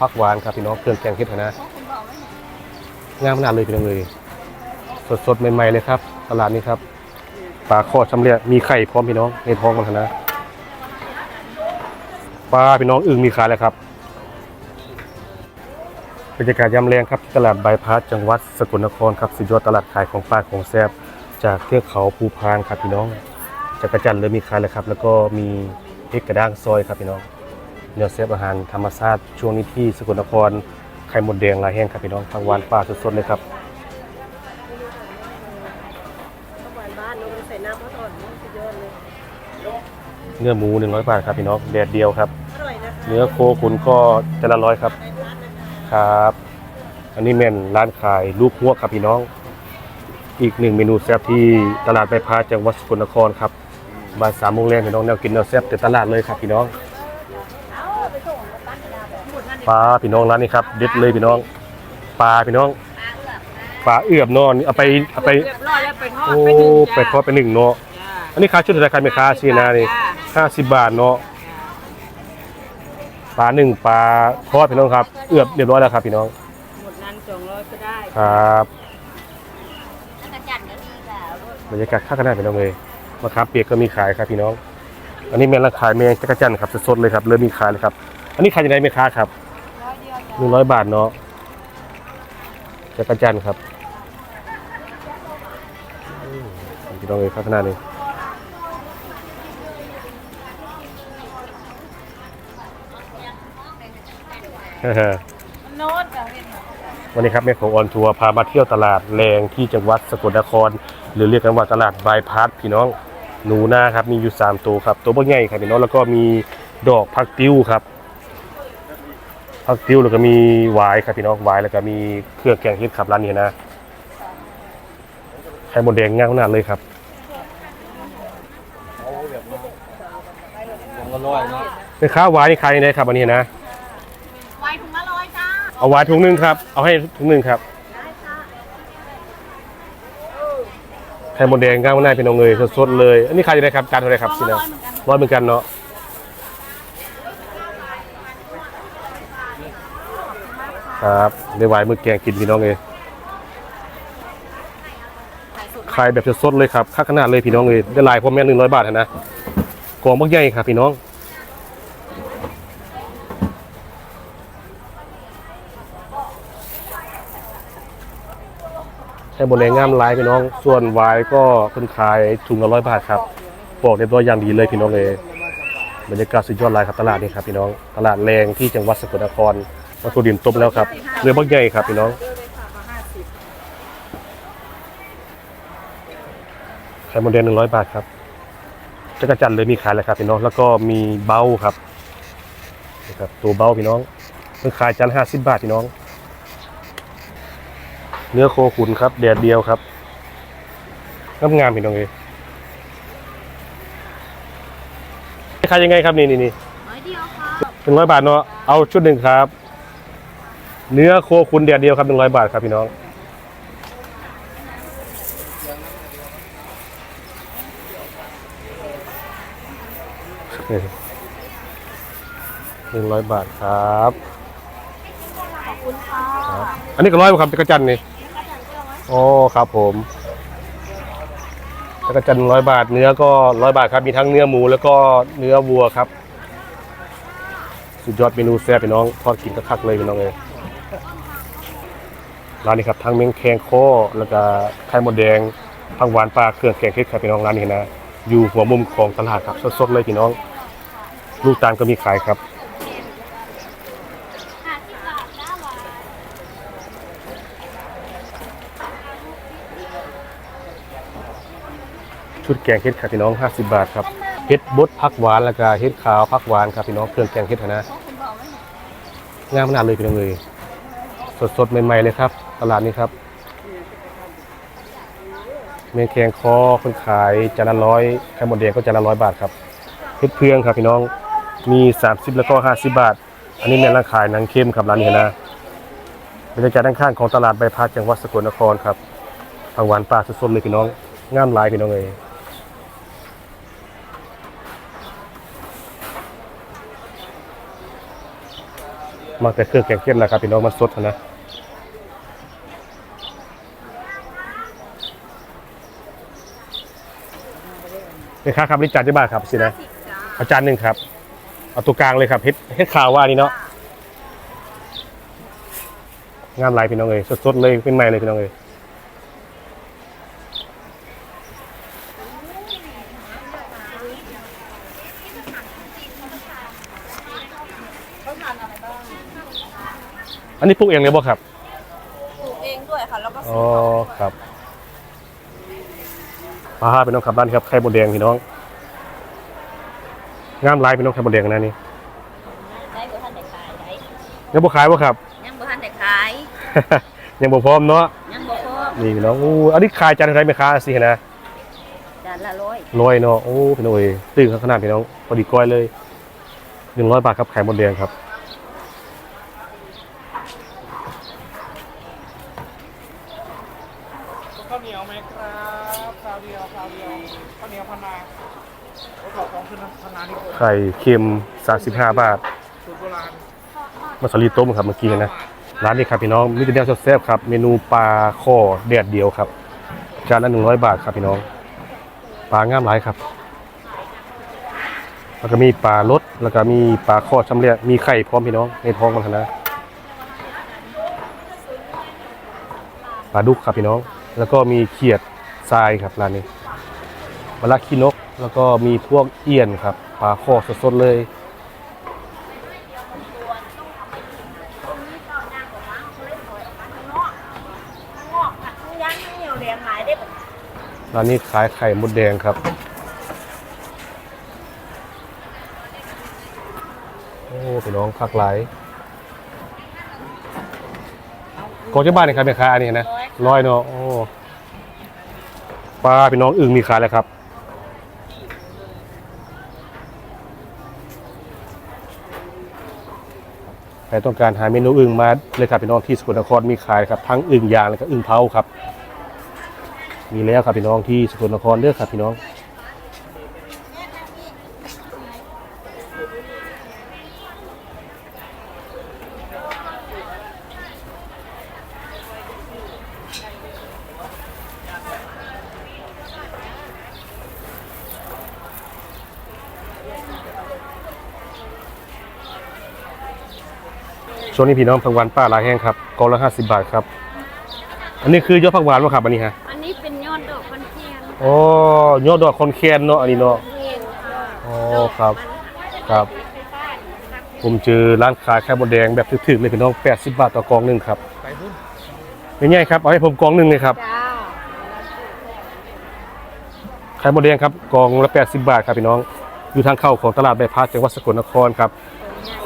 ผักหวานครับพี่น้องเครื่องแกงเฮ็ดนะงามขนาดเลยพี่น้องเลยสดๆใหม่ๆเลยครับ ตลาดนี้ครับปลาคอดชำเลียมีไข่พร้อมพี่น้องในท้องมันนะปลาพี่น้องอึ่งมีขายแล้วครับบรรยากาศยามแรงครับตลาดบายพาสจังหวัดสกลนครครับสุดยอดตลาดขายของปลาของแซบจากเทือกเขาภูพานครับพี่น้องจักรจันเลยมีขายแล้วครับ แล้วก็มีพริกกระด้างซอยครับพี่น้อง เนื้อเซฟอาหารธรรมชาติช่วงนี้ที่สกลนครไข่มดแดงลายแห้งครับพี่น้องทางหวานปลาสดๆเลยครับหวานบ้านเราใส่น้ำมะอ่อนสุดยอดเลยเนื้อหมู 100 บาทครับพี่น้องแดดเดียวครับอร่อยนะคะเนื้อโคขุนก็จะละร้อยครับในร้านนะคะครับ อันนี้แม่นร้านขายลูกหัวกครับพี่น้อง อีกหนึ่งเมนูแซ่บที่ตลาดใบพาจังหวัดสกลนครครับบ่ายสามโมงแรงพี่น้องแนวกินแนวแซ่บแต่ตลาดเลยครับพี่น้อง ปลาพี่น้องร้านนี้ครับเด็ดเลยพี่น้อง ปลาพี่น้อง ปลาเอือบเนอนเอาไปเอาไปเรียบร้อยแล้วไปทอดโอ้ไปหนึ่งไปทอดไปหนึ่งเนาะจ้า อันนี้ค่าชุดอะไรใครไม่ค่าชีนานี่ห้าสิบบาทเนาะปลาหนึ่งปลาทอดพี่น้องครับเอือบเรียบร้อยแล้วครับพี่น้องหมดนั้นสองร้อยก็ได้ครับบรรยากาศข้างกันได้พี่น้องเลยมะขามเปียกก็มีขายครับพี่น้อง อันนี้แม่ละขายแมงจักรจันทร์ครับสดๆเลยครับเริ่มมีขายเลยครับ อันนี้ขายยังไงไหมค้าครับ หนึ่งร้อยบาทเนาะจักรจันครับพี่น้องเลยข้างหน้านี่วันนี้ครับแม่ของออนทัวร์พามาเที่ยวตลาดแรงที่จังหวัดสกลนคร หรือเรียกกันว่าตลาดบายพาสพี่น้องหนูหน้าครับมีอยู่ 3 ตัวครับ ตัวบ่ใหญ่ครับพี่น้องแล้วก็มีดอกผักติ้วครับ ผักติ้วแล้วก็มีหวายครับพี่น้องหวายแล้วก็มีเครื่องแกงเฮ็ดครับร้านนี้นะไข่มดแดงง่ายขนาดเลยครับผมก็ร้อยเนาะแม่ค้าหวายนี่ขายยังไงครับวันนี้นะไวถุงละร้อยจ้าเอาหวายถุงหนึงครับ เอาให้ถุงหนึงครับได้ค่ะไข่มดแดงง่ายขนาดพี่น้องเลยสดๆเลย อันนี้ขายยังไงครับจานเท่าไหร่ครับสินะร้อยเหมือนกันเนาะ ครับได้หวายมือแกงกินพี่น้องเลยขายแบบสดๆเลยครับค่าขนาดเลยพี่น้องเลยได้ลายพอแม่หนึ่งร้อยบาทนะกองบักใหญ่ครับพี่น้องใช้บนแรงงามลายพี่น้อง ส่วนวายก็เพิ่นขายถุงละร้อยบาทครับบอกเรียบร้อยอย่างดีเลยพี่น้องเลยบรรยากาศสุดยอดเลยครับตลาดนี้ครับพี่น้อง ตลาดแรงที่จังหวัดสกลนคร วัตถุดิบต้มแล้วครับเรือบักใหญ่ครับพี่น้องไข่มดแดงหนึ่งร้อยบาทครับจักรจันทร์เลยมีขายแล้วครับพี่น้อง แล้วก็มีเบ้าครับนี่ครับ ตัวเบ้าพี่น้องเพิ่งขายจานห้าสิบบาทพี่น้อง เนื้อโคขุนครับแดดเดียวครับงามงามๆพี่น้องเลยขายยังไงครับนี่นี่นี่ร้อยเดียวค่ะหนึ่งร้อยบาทเนาะ เอาชุดหนึ่งครับ เนื้อโคขุนเดียดเดียวครับหนึ่งร้อยบาทครับพี่น้อง หนึ่งร้อยบาทครับ ขอบคุณค่ะครับอันนี้ก็ร้อยครับจักรจันทร์นี่โอ้ครับผมจักรจันทร์ร้อยบาท เนื้อก็ร้อยบาทครับ มีทั้งเนื้อหมูแล้วก็เนื้อวัวครับ สุดยอดเมนูแซ่บพี่น้อง ทอดกินกระคักเลยพี่น้องเลย ร้านนี้ครับทั้งเมงแคงโคแล้วก็ไข่มดแดงผักหวานปลาเครื่องแกงเค็ดครับพี่น้องร้านนี้นะอยู่หัวมุมของตลาดครับสดๆเลยพี่น้อง ลูกตาลก็มีขายครับชุดแกงเห็ดครับพี่น้อง 50 บาทครับเห็ดบดผักหวานแล้วก็เห็ดขาวผักหวานครับพี่น้องเครื่องแกงเห็ดนะงามขนาดเลยพี่น้องเลยสดๆใหม่ๆเลยครับ ตลาดนี้ครับเมียงแคงคอคนขายจานละร้อยไข่หมดแดงก็จานละร้อยบาทครับเห็ดเพืองครับพี่น้องมี 30 แล้วก็ 50 บาท อันนี้แม่นร้านขายหนังเข้มครับร้านนี้นะบรรยากาศด้านข้างของตลาดใบพัดจังหวัดสกลนครครับผักหวานปลาสดๆเลยพี่น้องงามหลายพี่น้องเลยมาแต่เครื่องแกงเค็มนะครับพี่น้องมันสดเท่านะนี่ครับครับนี่จานที่บ้านครับสินะสิบจ้าเอาจานหนึ่งครับ เอาตัวกลางเลยครับเฮ็ดเฮ็ดข่าวว่านี่เนาะงามหลายพี่น้องเอ้ยสดๆเลยเป็นใหม่เลยพี่น้องเอ้ยเขาทานอะไรบ้างอันนี้ปลูกเองเลยบ่ครับปลูกเองด้วยค่ะแล้วก็อ๋อครับ พาพี่น้องขับบ้านครับไข่บดแดงพี่น้องงามหลายพี่น้องไข่บดแดงนะนี่ได้บ่ทันได้ขายได้ยังบ่ขายบ่ครับ ยังบ่ทันได้ขาย ยังบ่พร้อมเนาะยังบ่พอนี่พี่น้องอู้อันนี้ขายจานเท่าไหร่ไหมคะสินะจานละร้อยร้อยเนาะโอ้พี่น้องเอ้ยตื้อขนาดพี่น้องพอดีก้อยเลยหนึ่งร้อยบาทครับไข่บดแดงครับ ข้าวเหนียวไหมครับข้าวเดียวข้าวเดียวข้าวเหนียวพนาโอ้ขอของขึ้นนะพนานี่โอ้ไข่เค็ม 35 บาท สูตรโบราณมาสลีต้มครับเมื่อกี้นะ ร้านนี้ครับพี่น้องมีแต่แนวแซ่บๆครับ เมนูปลาข้อแดดเดียวครับ จานละ100 บาทครับพี่น้อง ปลางามหลายครับ แล้วก็มีปลารสแล้วก็มีปลาข้อชำเลียมีไข่พร้อมพี่น้อง ในท้องมันนะ ปลาดุกครับพี่น้อง แล้วก็มีเขียดทรายครับร้านนี้มะละขี้นก แล้วก็มีพวกเอี้ยนครับปลาข้อสดๆเลยร้านนี้ขายไข่มดแดงครับโอ้พี่น้องคักหลายกองเจ้าบ้านนี่ครับแม่ค้าอันนี้นะร้อยเนาะโอ้ ปลาพี่น้องอึ่งมีขายแล้วครับ ใครต้องการหาเมนูอึ่งมาเลยครับพี่น้องที่สกลนครมีขายครับทั้งอึ่งยางและก็อึ่งเผาครับ มีแล้วครับพี่น้องที่สกลนครเลือกครับพี่น้อง ช่วงนี้พี่น้องผักหวานป้าลาแห้งครับกองละห้าสิบบาทครับ อันนี้คือยอดผักหวานวะครับอันนี้ฮะอันนี้เป็นยอดดอกมันเทียนโอ้ยอดดอกคอนแคนเนาะอันนี้เนาะเทียนค่ะอ๋อครับครับ ผมเจอร้านขายไข่มดแดงแบบถึกๆเลยพี่น้อง80บาทต่อกองหนึ่งครับไปพุ่นง่ายๆครับเอาให้ผมกองหนึ่งเลยครับจ้าไข่มดแดงครับกองละ80บาทครับพี่น้อง อยู่ทางเข้าของตลาดใบพัดจังหวัดสกลนครครับ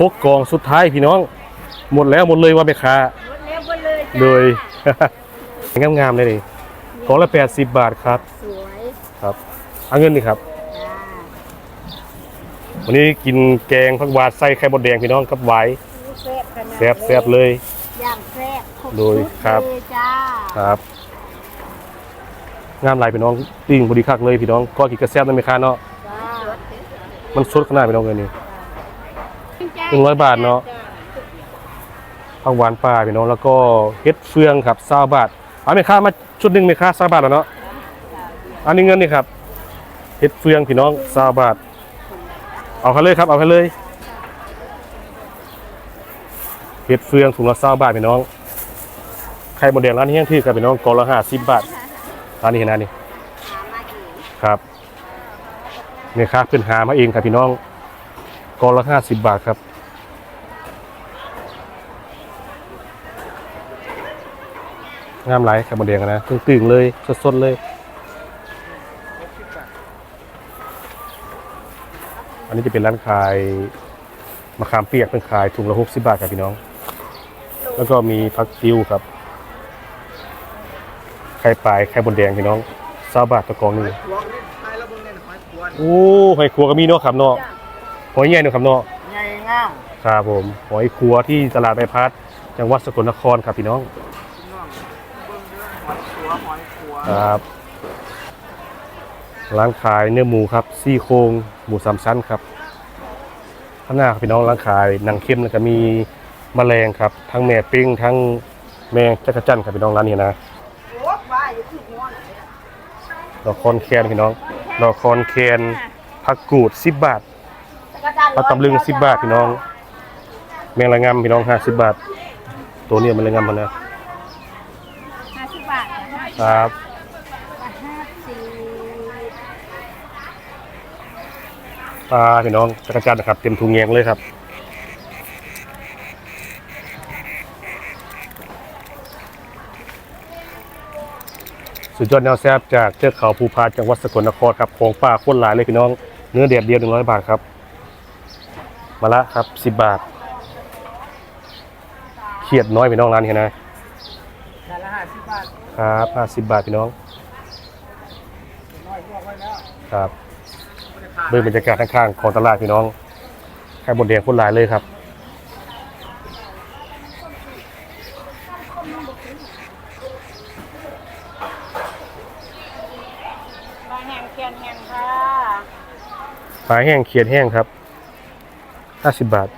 หกกองสุดท้ายพี่น้อง หมดแล้วหมดเลยว่าไปค้าหมดแล้วหมดเลยจ้าเลยงามๆเลยนี่กองละ80บาทครับ สวยครับเอาเงินนี่ครับ จ้าวันนี้กินแกงผักหวานใส่ไข่มดแดงพี่น้องกับไว้แซ่บขนาดแซ่บแซ่บเลย ย่างแซ่บครบโดยชุครับ เลยจ้าครับ งามหลายพี่น้องปิ้งบริคักเลยพี่น้องก็กินกระแซบนั่นไหมคะเนาะจ้ามันสดขนาดพี่น้องเลยนี่ หนึ่งร้อยบาทเนาะ ผักหวานปลาพี่น้องแล้วก็เฮ็ดเฟืองครับซาบาทเอาไหมค่ามาชุดหนึ่งไหมค่าซาบาทแล้วเนาะอันนี้เงินนี่ครับเฮ็ดเฟืองพี่น้องซาบาทเอาไปเลยครับเอาไปเลยเฮ็ดเฟืองถุงละซาบาทพี่น้องไข่หมดแดงร้านนี้ยังที่ครับพี่น้องกอละห้าสิบบาทร้านนี้เห็นไหมนี่ครับเนี่ยครับเพิ่นหามาเองครับพี่น้องกอละห้าสิบบาทครับ งามหลายไข่มดแดงอะนะตึงๆเลยสดๆเลย อันนี้จะเป็นร้านขายมะขามเปียกเป็นขายถุงละ60บาทครับพี่น้อง แล้วก็มีผักติ้วครับ ไข่ปลายไข่บดแดงพี่น้อง20บาทต่อกล่องหนึงหัวนี่ไปแล้วมึงเนี่ยหอยควรโอ้หอยครัวก็มีเนาะครับเนาะหอยใหญ่เนาะครับเนาะใหญ่ง่ามครับผมหอยครัวที่ตลาดใบพัดจังหวัดสกลนครครับพี่น้องพี่น้องเบิ่งเด้อหอยขัวหอยขัว ครับ ร้านขายเนื้อหมูครับซี่โครงหมูสามชั้นครับข้างหน้าครับพี่น้องร้านขายหนังเข้มแล้วก็มีแมลงครับ ทั้งแม่ปิ้งทั้งแมงจักรจันทร์ครับพี่น้องร้านนี้นะโอ้ว่าอยู่ที่หัวเลยดอกคอนแคนพี่น้องดอกคอนแคนผักกูด10บาทปลาตำลึง10บาทพี่น้อง แมงละงำพี่น้อง50บาท ตัวนี้แมงละงำมันนะห้าสิบบาทนะห้าครับ ห้าสี่ ปลาพี่น้องจักรจันทร์นะครับเต็มถุงแยงเลยครับสุดยอดแนวแซ่บจากเทือกเขาภูพานจังหวัดสกลนครครับของป่าโคตรหลายเลยพี่น้อง เนื้อเดียดเดียว100บาทครับ มาละครับ10บาทเขียดน้อยพี่น้องร้านนี้นะจานละห้าสิบบาทครับ50บาทพี่น้องน้อยลวกไว้แล้วครับไม่ได้ขาด เบิ่งบรรยากาศข้างๆของตลาดพี่น้องไข่บดแดงโคตรหลายเลยครับปลาแห้งเคียนแห้งค่ะปลาแห้งเขียดแห้งครับ 50 บาท